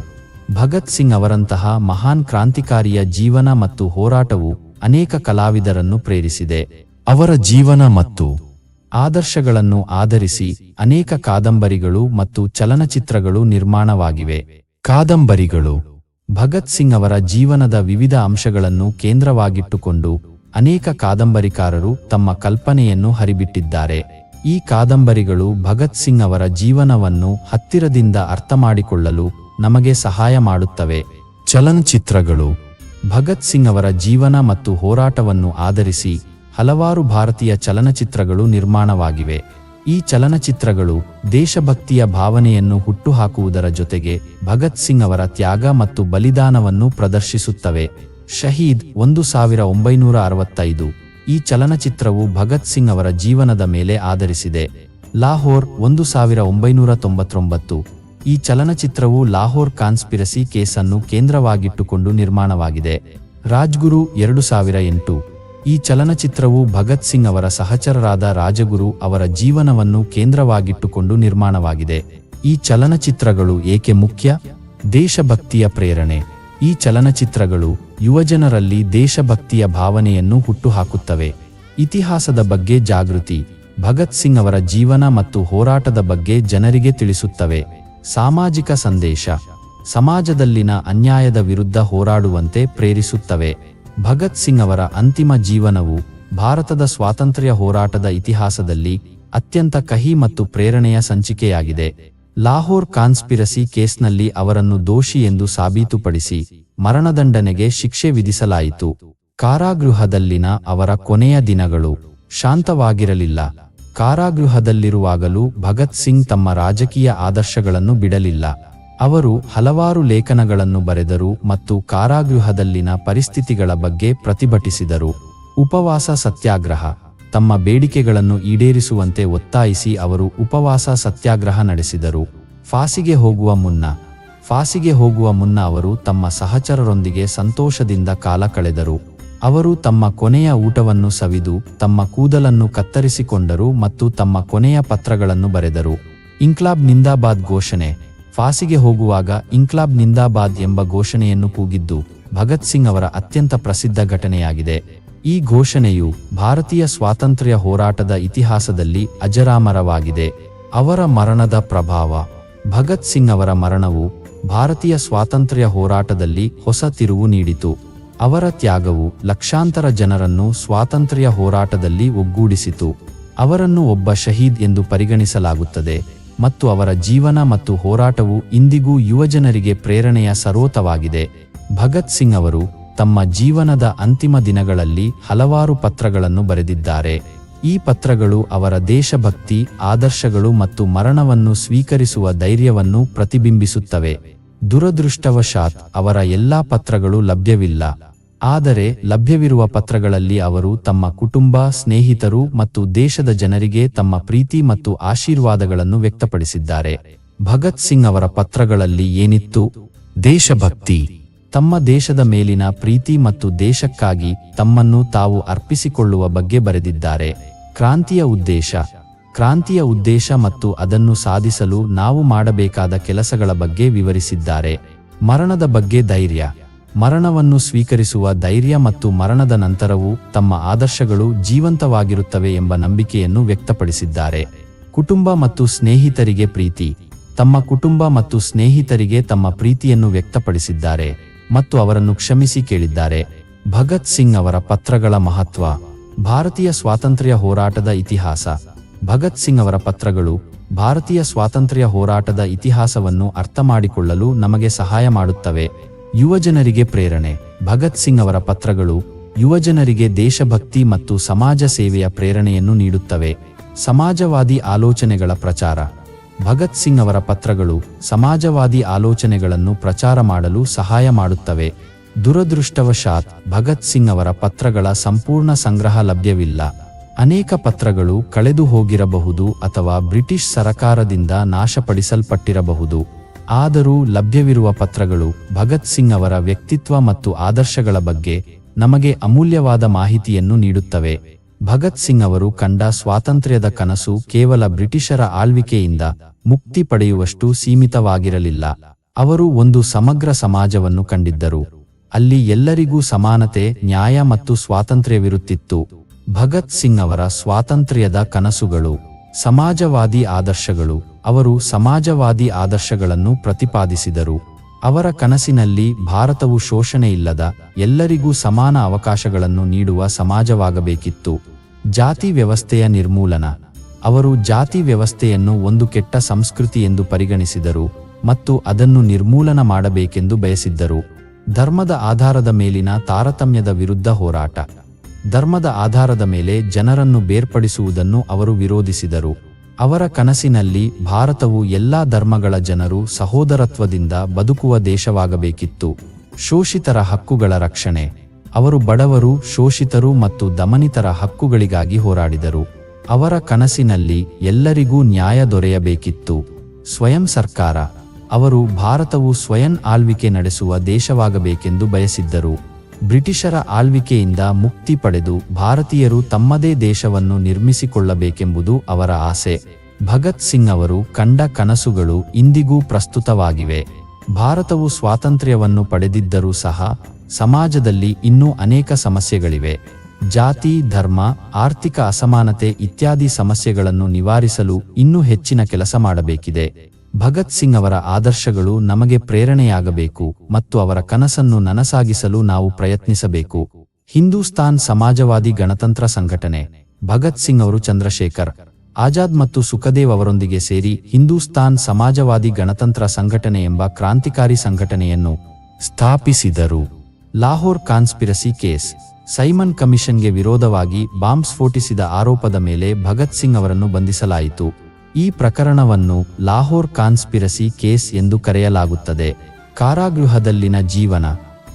S3: ಭಗತ್ ಸಿಂಗ್ ಅವರಂತಹ ಮಹಾನ್ ಕ್ರಾಂತಿಕಾರಿಯ ಜೀವನ ಮತ್ತು ಹೋರಾಟವು ಅನೇಕ ಕಲಾವಿದರನ್ನು ಪ್ರೇರಿಸಿದೆ. ಅವರ ಜೀವನ ಮತ್ತು ಆದರ್ಶಗಳನ್ನು ಆಧರಿಸಿ ಅನೇಕ ಕಾದಂಬರಿಗಳು ಮತ್ತು ಚಲನಚಿತ್ರಗಳು ನಿರ್ಮಾಣವಾಗಿವೆ. ಕಾದಂಬರಿಗಳು ಭಗತ್ ಸಿಂಗ್ ಅವರ ಜೀವನದ ವಿವಿಧ ಅಂಶಗಳನ್ನು ಕೇಂದ್ರವಾಗಿಟ್ಟುಕೊಂಡು ಅನೇಕ ಕಾದಂಬರಿಕಾರರು ತಮ್ಮ ಕಲ್ಪನೆಯನ್ನು ಹರಿಬಿಟ್ಟಿದ್ದಾರೆ. ಈ ಕಾದಂಬರಿಗಳು ಭಗತ್ ಸಿಂಗ್ ಅವರ ಜೀವನವನ್ನು ಹತ್ತಿರದಿಂದ ಅರ್ಥಮಾಡಿಕೊಳ್ಳಲು ನಮಗೆ ಸಹಾಯ ಮಾಡುತ್ತವೆ. ಚಲನಚಿತ್ರಗಳು ಭಗತ್ ಸಿಂಗ್ ಅವರ ಜೀವನ ಮತ್ತು ಹೋರಾಟವನ್ನು ಆಧರಿಸಿ ಹಲವಾರು ಭಾರತೀಯ ಚಲನಚಿತ್ರಗಳು ನಿರ್ಮಾಣವಾಗಿವೆ. ಈ ಚಲನಚಿತ್ರಗಳು ದೇಶಭಕ್ತಿಯ ಭಾವನೆಯನ್ನು ಹುಟ್ಟುಹಾಕುವುದರ ಜೊತೆಗೆ ಭಗತ್ ಸಿಂಗ್ ಅವರ ತ್ಯಾಗ ಮತ್ತು ಬಲಿದಾನವನ್ನು ಪ್ರದರ್ಶಿಸುತ್ತವೆ. ಶಹೀದ್ ಒಂದು ಸಾವಿರ ಒಂಬೈನೂರ ಅರವತ್ತೈದು. ಈ ಚಲನಚಿತ್ರವು ಭಗತ್ ಸಿಂಗ್ ಅವರ ಜೀವನದ ಮೇಲೆ ಆಧರಿಸಿದೆ. ಲಾಹೋರ್ ಒಂದು ಸಾವಿರ ಒಂಬೈನೂರ ತೊಂಬತ್ತೊಂಬತ್ತು. ಈ ಚಲನಚಿತ್ರವು ಲಾಹೋರ್ ಕಾನ್ಸ್ಪಿರಸಿ ಕೇಸನ್ನು ಕೇಂದ್ರವಾಗಿಟ್ಟುಕೊಂಡು ನಿರ್ಮಾಣವಾಗಿದೆ. ರಾಜ್ಗುರು ಎರಡು ಸಾವಿರ ಎಂಟು. ಈ ಚಲನಚಿತ್ರವು ಭಗತ್ ಸಿಂಗ್ ಅವರ ಸಹಚರರಾದ ರಾಜಗುರು ಅವರ ಜೀವನವನ್ನು ಕೇಂದ್ರವಾಗಿಟ್ಟುಕೊಂಡು ನಿರ್ಮಾಣವಾಗಿದೆ. ಈ ಚಲನಚಿತ್ರಗಳು ಏಕೆ ಮುಖ್ಯ? ದೇಶಭಕ್ತಿಯ ಪ್ರೇರಣೆ. ಈ ಚಲನಚಿತ್ರಗಳು ಯುವಜನರಲ್ಲಿ ದೇಶಭಕ್ತಿಯ ಭಾವನೆಯನ್ನು ಹುಟ್ಟುಹಾಕುತ್ತವೆ. ಇತಿಹಾಸದ ಬಗ್ಗೆ ಜಾಗೃತಿ, ಭಗತ್ ಸಿಂಗ್ ಅವರ ಜೀವನ ಮತ್ತು ಹೋರಾಟದ ಬಗ್ಗೆ ಜನರಿಗೆ ತಿಳಿಸುತ್ತವೆ. ಸಾಮಾಜಿಕ ಸಂದೇಶ ಸಮಾಜದಲ್ಲಿನ ಅನ್ಯಾಯದ ವಿರುದ್ಧ ಹೋರಾಡುವಂತೆ ಪ್ರೇರಿಸುತ್ತವೆ. ಭಗತ್ ಸಿಂಗ್ ಅವರ ಅಂತಿಮ ಜೀವನವು ಭಾರತದ ಸ್ವಾತಂತ್ರ್ಯ ಹೋರಾಟದ ಇತಿಹಾಸದಲ್ಲಿ ಅತ್ಯಂತ ಕಹಿ ಮತ್ತು ಪ್ರೇರಣೆಯ ಸಂಚಿಕೆಯಾಗಿದೆ. ಲಾಹೋರ್ ಕಾನ್ಸ್ಪಿರಸಿ ಕೇಸ್ನಲ್ಲಿ ಅವರನ್ನು ದೋಷಿ ಎಂದು ಸಾಬೀತುಪಡಿಸಿ ಮರಣದಂಡನೆಗೆ ಶಿಕ್ಷೆ ವಿಧಿಸಲಾಯಿತು. ಕಾರಾಗೃಹದಲ್ಲಿನ ಅವರ ಕೊನೆಯ ದಿನಗಳು ಶಾಂತವಾಗಿರಲಿಲ್ಲ. ಕಾರಾಗೃಹದಲ್ಲಿರುವಾಗಲೂ ಭಗತ್ ಸಿಂಗ್ ತಮ್ಮ ರಾಜಕೀಯ ಆದರ್ಶಗಳನ್ನು ಬಿಡಲಿಲ್ಲ. ಅವರು ಹಲವಾರು ಲೇಖನಗಳನ್ನು ಬರೆದರು ಮತ್ತು ಕಾರಾಗೃಹದಲ್ಲಿನ ಪರಿಸ್ಥಿತಿಗಳ ಬಗ್ಗೆ ಪ್ರತಿಭಟಿಸಿದರು. ಉಪವಾಸ ಸತ್ಯಾಗ್ರಹ. ತಮ್ಮ ಬೇಡಿಕೆಗಳನ್ನು ಈಡೇರಿಸುವಂತೆ ಒತ್ತಾಯಿಸಿ ಅವರು ಉಪವಾಸ ಸತ್ಯಾಗ್ರಹ ನಡೆಸಿದರು. ಫಾಸಿಗೆ ಹೋಗುವ ಮುನ್ನ. ಫಾಸಿಗೆ ಹೋಗುವ ಮುನ್ನ ಅವರು ತಮ್ಮ ಸಹಚರರೊಂದಿಗೆ ಸಂತೋಷದಿಂದ ಕಾಲ ಕಳೆದರು. ಅವರು ತಮ್ಮ ಕೊನೆಯ ಊಟವನ್ನು ಸವಿದು ತಮ್ಮ ಕೂದಲನ್ನು ಕತ್ತರಿಸಿಕೊಂಡರು ಮತ್ತು ತಮ್ಮ ಕೊನೆಯ ಪತ್ರಗಳನ್ನು ಬರೆದರು. ಇಂಕ್ಲಾಬ್ ನಿಂದಾಬಾದ್ ಘೋಷಣೆ. ಫಾಸಿಗೆ ಹೋಗುವಾಗ ಇಂಕ್ಲಾಬ್ ನಿಂದಾಬಾದ್ ಎಂಬ ಘೋಷಣೆಯನ್ನು ಕೂಗಿದ್ದು ಭಗತ್ ಸಿಂಗ್ ಅವರ ಅತ್ಯಂತ ಪ್ರಸಿದ್ಧ ಘಟನೆಯಾಗಿದೆ. ಈ ಘೋಷಣೆಯು ಭಾರತೀಯ ಸ್ವಾತಂತ್ರ್ಯ ಹೋರಾಟದ ಇತಿಹಾಸದಲ್ಲಿ ಅಜರಾಮರವಾಗಿದೆ. ಅವರ ಮರಣದ ಪ್ರಭಾವ. ಭಗತ್ ಸಿಂಗ್ ಅವರ ಮರಣವು ಭಾರತೀಯ ಸ್ವಾತಂತ್ರ್ಯ ಹೋರಾಟದಲ್ಲಿ ಹೊಸ ತಿರುವು ನೀಡಿತು. ಅವರ ತ್ಯಾಗವು ಲಕ್ಷಾಂತರ ಜನರನ್ನು ಸ್ವಾತಂತ್ರ್ಯ ಹೋರಾಟದಲ್ಲಿ ಒಗ್ಗೂಡಿಸಿತು. ಅವರನ್ನು ಒಬ್ಬ ಶಹೀದ್ ಎಂದು ಪರಿಗಣಿಸಲಾಗುತ್ತದೆ ಮತ್ತು ಅವರ ಜೀವನ ಮತ್ತು ಹೋರಾಟವು ಇಂದಿಗೂ ಯುವಜನರಿಗೆ ಪ್ರೇರಣೆಯ ಸರೋತವಾಗಿದೆ. ಭಗತ್ ಸಿಂಗ್ ಅವರು ತಮ್ಮ ಜೀವನದ ಅಂತಿಮ ದಿನಗಳಲ್ಲಿ ಹಲವಾರು ಪತ್ರಗಳನ್ನು ಬರೆದಿದ್ದಾರೆ. ಈ ಪತ್ರಗಳು ಅವರ ದೇಶಭಕ್ತಿ, ಆದರ್ಶಗಳು ಮತ್ತು ಮರಣವನ್ನು ಸ್ವೀಕರಿಸುವ ಧೈರ್ಯವನ್ನು ಪ್ರತಿಬಿಂಬಿಸುತ್ತವೆ. ದುರದೃಷ್ಟವಶಾತ್ ಅವರ ಎಲ್ಲಾ ಪತ್ರಗಳು ಲಭ್ಯವಿಲ್ಲ. ಆದರೆ ಲಭ್ಯವಿರುವ ಪತ್ರಗಳಲ್ಲಿ ಅವರು ತಮ್ಮ ಕುಟುಂಬ, ಸ್ನೇಹಿತರು ಮತ್ತು ದೇಶದ ಜನರಿಗೆ ತಮ್ಮ ಪ್ರೀತಿ ಮತ್ತು ಆಶೀರ್ವಾದಗಳನ್ನು ವ್ಯಕ್ತಪಡಿಸಿದ್ದಾರೆ. ಭಗತ್ ಸಿಂಗ್ ಅವರ ಪತ್ರಗಳಲ್ಲಿ ಏನಿತ್ತು? ದೇಶಭಕ್ತಿ. ತಮ್ಮ ದೇಶದ ಮೇಲಿನ ಪ್ರೀತಿ ಮತ್ತು ದೇಶಕ್ಕಾಗಿ ತಮ್ಮನ್ನು ತಾವು ಅರ್ಪಿಸಿಕೊಳ್ಳುವ ಬಗ್ಗೆ ಬರೆದಿದ್ದಾರೆ. ಕ್ರಾಂತಿಯ ಉದ್ದೇಶ. ಕ್ರಾಂತಿಯ ಉದ್ದೇಶ ಮತ್ತು ಅದನ್ನು ಸಾಧಿಸಲು ನಾವು ಮಾಡಬೇಕಾದ ಕೆಲಸಗಳ ಬಗ್ಗೆ ವಿವರಿಸಿದ್ದಾರೆ. ಮರಣದ ಬಗ್ಗೆ ಧೈರ್ಯ. ಮರಣವನ್ನು ಸ್ವೀಕರಿಸುವ ಧೈರ್ಯ ಮತ್ತು ಮರಣದ ನಂತರವೂ ತಮ್ಮ ಆದರ್ಶಗಳು ಜೀವಂತವಾಗಿರುತ್ತವೆ ಎಂಬ ನಂಬಿಕೆಯನ್ನು ವ್ಯಕ್ತಪಡಿಸಿದ್ದಾರೆ. ಕುಟುಂಬ ಮತ್ತು ಸ್ನೇಹಿತರಿಗೆ ಪ್ರೀತಿ. ತಮ್ಮ ಕುಟುಂಬ ಮತ್ತು ಸ್ನೇಹಿತರಿಗೆ ತಮ್ಮ ಪ್ರೀತಿಯನ್ನು ವ್ಯಕ್ತಪಡಿಸಿದ್ದಾರೆ ಮತ್ತು ಅವರನ್ನು ಕ್ಷಮಿಸಿ ಕೇಳಿದ್ದಾರೆ. ಭಗತ್ ಸಿಂಗ್ ಅವರ ಪತ್ರಗಳ ಮಹತ್ವ. ಭಾರತೀಯ ಸ್ವಾತಂತ್ರ್ಯ ಹೋರಾಟದ ಇತಿಹಾಸ. ಭಗತ್ ಸಿಂಗ್ ಅವರ ಪತ್ರಗಳು ಭಾರತೀಯ ಸ್ವಾತಂತ್ರ್ಯ ಹೋರಾಟದ ಇತಿಹಾಸವನ್ನು ಅರ್ಥಮಾಡಿಕೊಳ್ಳಲು ನಮಗೆ ಸಹಾಯ ಮಾಡುತ್ತವೆ. ಯುವಜನರಿಗೆ ಪ್ರೇರಣೆ. ಭಗತ್ ಸಿಂಗ್ ಅವರ ಪತ್ರಗಳು ಯುವಜನರಿಗೆ ದೇಶಭಕ್ತಿ ಮತ್ತು ಸಮಾಜ ಸೇವೆಯ ಪ್ರೇರಣೆಯನ್ನು ನೀಡುತ್ತವೆ. ಸಮಾಜವಾದಿ ಆಲೋಚನೆಗಳ ಪ್ರಚಾರ. ಭಗತ್ ಸಿಂಗ್ ಅವರ ಪತ್ರಗಳು ಸಮಾಜವಾದಿ ಆಲೋಚನೆಗಳನ್ನು ಪ್ರಚಾರ ಮಾಡಲು ಸಹಾಯ ಮಾಡುತ್ತವೆ. ದುರದೃಷ್ಟವಶಾತ್ ಭಗತ್ ಸಿಂಗ್ ಅವರ ಪತ್ರಗಳ ಸಂಪೂರ್ಣ ಸಂಗ್ರಹ ಲಭ್ಯವಿಲ್ಲ. ಅನೇಕ ಪತ್ರಗಳು ಕಳೆದು ಹೋಗಿರಬಹುದು ಅಥವಾ ಬ್ರಿಟಿಷ್ ಸರಕಾರದಿಂದ ನಾಶಪಡಿಸಲ್ಪಟ್ಟಿರಬಹುದು. ಆದರೂ ಲಭ್ಯವಿರುವ ಪತ್ರಗಳು ಭಗತ್ ಸಿಂಗ್ ಅವರ ವ್ಯಕ್ತಿತ್ವ ಮತ್ತು ಆದರ್ಶಗಳ ಬಗ್ಗೆ ನಮಗೆ ಅಮೂಲ್ಯವಾದ ಮಾಹಿತಿಯನ್ನು ನೀಡುತ್ತವೆ. ಭಗತ್ ಸಿಂಗ್ ಅವರು ಕಂಡ ಸ್ವಾತಂತ್ರ್ಯದ ಕನಸು ಕೇವಲ ಬ್ರಿಟಿಷರ ಆಳ್ವಿಕೆಯಿಂದ ಮುಕ್ತಿ ಪಡೆಯುವಷ್ಟು ಸೀಮಿತವಾಗಿರಲಿಲ್ಲ. ಅವರು ಒಂದು ಸಮಗ್ರ ಸಮಾಜವನ್ನು ಕಂಡಿದ್ದರು. ಅಲ್ಲಿ ಎಲ್ಲರಿಗೂ ಸಮಾನತೆ, ನ್ಯಾಯ ಮತ್ತು ಸ್ವಾತಂತ್ರ್ಯವಿರುತ್ತಿತ್ತು. ಭಗತ್ ಸಿಂಗ್ ಅವರ ಸ್ವಾತಂತ್ರ್ಯದ ಕನಸುಗಳು, ಸಮಾಜವಾದಿ ಆದರ್ಶಗಳು ಅವರು ಸಮಾಜವಾದಿ ಆದರ್ಶಗಳನ್ನು ಪ್ರತಿಪಾದಿಸಿದರು. ಅವರ ಕನಸಿನಲ್ಲಿ ಭಾರತವು ಶೋಷಣೆಯಿಲ್ಲದ ಎಲ್ಲರಿಗೂ ಸಮಾನ ಅವಕಾಶಗಳನ್ನು ನೀಡುವ ಸಮಾಜವಾಗಬೇಕಿತ್ತು. ಜಾತಿ ವ್ಯವಸ್ಥೆಯ ನಿರ್ಮೂಲನ. ಅವರು ಜಾತಿ ವ್ಯವಸ್ಥೆಯನ್ನು ಒಂದು ಕೆಟ್ಟ ಸಂಸ್ಕೃತಿ ಎಂದು ಪರಿಗಣಿಸಿದರು ಮತ್ತು ಅದನ್ನು ನಿರ್ಮೂಲನ ಮಾಡಬೇಕೆಂದು ಬಯಸಿದ್ದರು. ಧರ್ಮದ ಆಧಾರದ ಮೇಲಿನ ತಾರತಮ್ಯದ ವಿರುದ್ಧ ಹೋರಾಟ. ಧರ್ಮದ ಆಧಾರದ ಮೇಲೆ ಜನರನ್ನು ಬೇರ್ಪಡಿಸುವುದನ್ನು ಅವರು ವಿರೋಧಿಸಿದರು. ಅವರ ಕನಸಿನಲ್ಲಿ ಭಾರತವು ಎಲ್ಲಾ ಧರ್ಮಗಳ ಜನರು ಸಹೋದರತ್ವದಿಂದ ಬದುಕುವ ದೇಶವಾಗಬೇಕಿತ್ತು. ಶೋಷಿತರ ಹಕ್ಕುಗಳ ರಕ್ಷಣೆ. ಅವರು ಬಡವರು, ಶೋಷಿತರು ಮತ್ತು ದಮನಿತರ ಹಕ್ಕುಗಳಿಗಾಗಿ ಹೋರಾಡಿದರು. ಅವರ ಕನಸಿನಲ್ಲಿ ಎಲ್ಲರಿಗೂ ನ್ಯಾಯ ದೊರೆಯಬೇಕಿತ್ತು. ಸ್ವಯಂ ಸರ್ಕಾರ. ಅವರು ಭಾರತವು ಸ್ವಯಂ ಆಳ್ವಿಕೆ ನಡೆಸುವ ದೇಶವಾಗಬೇಕೆಂದು ಬಯಸಿದ್ದರು. ಬ್ರಿಟಿಷರ ಆಳ್ವಿಕೆಯಿಂದ ಮುಕ್ತಿ ಪಡೆದು ಭಾರತೀಯರು ತಮ್ಮದೇ ದೇಶವನ್ನು ನಿರ್ಮಿಸಿಕೊಳ್ಳಬೇಕೆಂಬುದು ಅವರ ಆಸೆ. ಭಗತ್ ಸಿಂಗ್ ಅವರು ಕಂಡ ಕನಸುಗಳು ಇಂದಿಗೂ ಪ್ರಸ್ತುತವಾಗಿವೆ. ಭಾರತವು ಸ್ವಾತಂತ್ರ್ಯವನ್ನು ಪಡೆದಿದ್ದರೂ ಸಹ ಸಮಾಜದಲ್ಲಿ ಇನ್ನೂ ಅನೇಕ ಸಮಸ್ಯೆಗಳಿವೆ. ಜಾತಿ, ಧರ್ಮ, ಆರ್ಥಿಕ ಅಸಮಾನತೆ ಇತ್ಯಾದಿ ಸಮಸ್ಯೆಗಳನ್ನು ನಿವಾರಿಸಲು ಇನ್ನೂ ಹೆಚ್ಚಿನ ಕೆಲಸ ಮಾಡಬೇಕಿದೆ. ಭಗತ್ ಸಿಂಗ್ ಅವರ ಆದರ್ಶಗಳು ನಮಗೆ ಪ್ರೇರಣೆಯಾಗಬೇಕು ಮತ್ತು ಅವರ ಕನಸನ್ನು ನನಸಾಗಿಸಲು ನಾವು ಪ್ರಯತ್ನಿಸಬೇಕು. ಹಿಂದೂಸ್ತಾನ್ ಸಮಾಜವಾದಿ ಗಣತಂತ್ರ ಸಂಘಟನೆ. ಭಗತ್ ಸಿಂಗ್ ಅವರು ಚಂದ್ರಶೇಖರ್. ಆಜಾದ್ ಮತ್ತು ಸುಖದೇವ್ ಅವರೊಂದಿಗೆ ಸೇರಿ ಹಿಂದೂಸ್ತಾನ್ ಸಮಾಜವಾದಿ ಗಣತಂತ್ರ ಸಂಘಟನೆ ಎಂಬ ಕ್ರಾಂತಿಕಾರಿ ಸಂಘಟನೆಯನ್ನು ಸ್ಥಾಪಿಸಿದರು. Lahore conspiracy case. ಸೈಮನ್ ಕಮಿಷನ್ಗೆ ವಿರೋಧವಾಗಿ ಬಾಂಬ್ ಸ್ಫೋಟಿಸಿದ ಆರೋಪದ ಮೇಲೆ ಭಗತ್ ಸಿಂಗ್ ಅವರನ್ನು ಬಂಧಿಸಲಾಯಿತು. ಈ ಪ್ರಕರಣವನ್ನು ಲಾಹೋರ್ ಕಾನ್ಸ್ಪಿರಸಿ ಕೇಸ್ ಎಂದು ಕರೆಯಲಾಗುತ್ತದೆ. ಕಾರಾಗೃಹದಲ್ಲಿನ ಜೀವನ,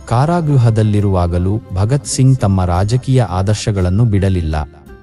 S3: ಕಾರಾಗೃಹದಲ್ಲಿರುವಾಗಲೂ ಭಗತ್ ಸಿಂಗ್ ತಮ್ಮ ರಾಜಕೀಯ ಆದರ್ಶಗಳನ್ನು ಬಿಡಲಿಲ್ಲ.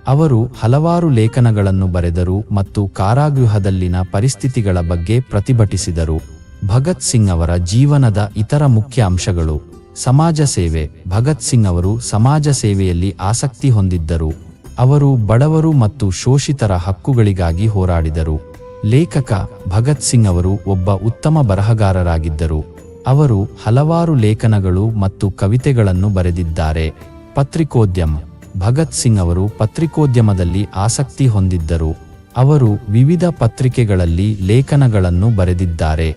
S3: ಅವರು ಹಲವಾರು ಲೇಖನಗಳನ್ನು ಬರೆದರು ಮತ್ತು ಕಾರಾಗೃಹದಲ್ಲಿನ ಪರಿಸ್ಥಿತಿಗಳ ಬಗ್ಗೆ ಪ್ರತಿಭಟಿಸಿದರು. ಭಗತ್ ಸಿಂಗ್ ಅವರ ಜೀವನದ ಇತರ ಮುಖ್ಯ ಅಂಶಗಳು. ಸಮಾಜ ಸೇವೆ, ಭಗತ್ ಸಿಂಗ್ ಅವರು ಸಮಾಜ ಸೇವೆಯಲ್ಲಿ ಆಸಕ್ತಿ ಹೊಂದಿದ್ದರು. ಅವರು ಬಡವರು ಮತ್ತು ಶೋಷಿತರ ಹಕ್ಕುಗಳಿಗಾಗಿ ಹೋರಾಡಿದರು. ಲೇಖಕ ಭಗತ್ ಸಿಂಗ್ ಅವರು ಒಬ್ಬ ಉತ್ತಮ ಬರಹಗಾರರಾಗಿದ್ದರು. ಅವರು ಹಲವಾರು ಲೇಖನಗಳು ಮತ್ತು ಕವಿತೆಗಳನ್ನು ಬರೆದಿದ್ದಾರೆ. ಪತ್ರಿಕೋದ್ಯಮ. ಭಗತ್ ಸಿಂಗ್ ಅವರು ಪತ್ರಿಕೋದ್ಯಮದಲ್ಲಿ ಆಸಕ್ತಿ ಹೊಂದಿದ್ದರು. ಅವರು ವಿವಿಧ ಪತ್ರಿಕೆಗಳಲ್ಲಿ ಲೇಖನಗಳನ್ನು ಬರೆದಿದ್ದಾರೆ.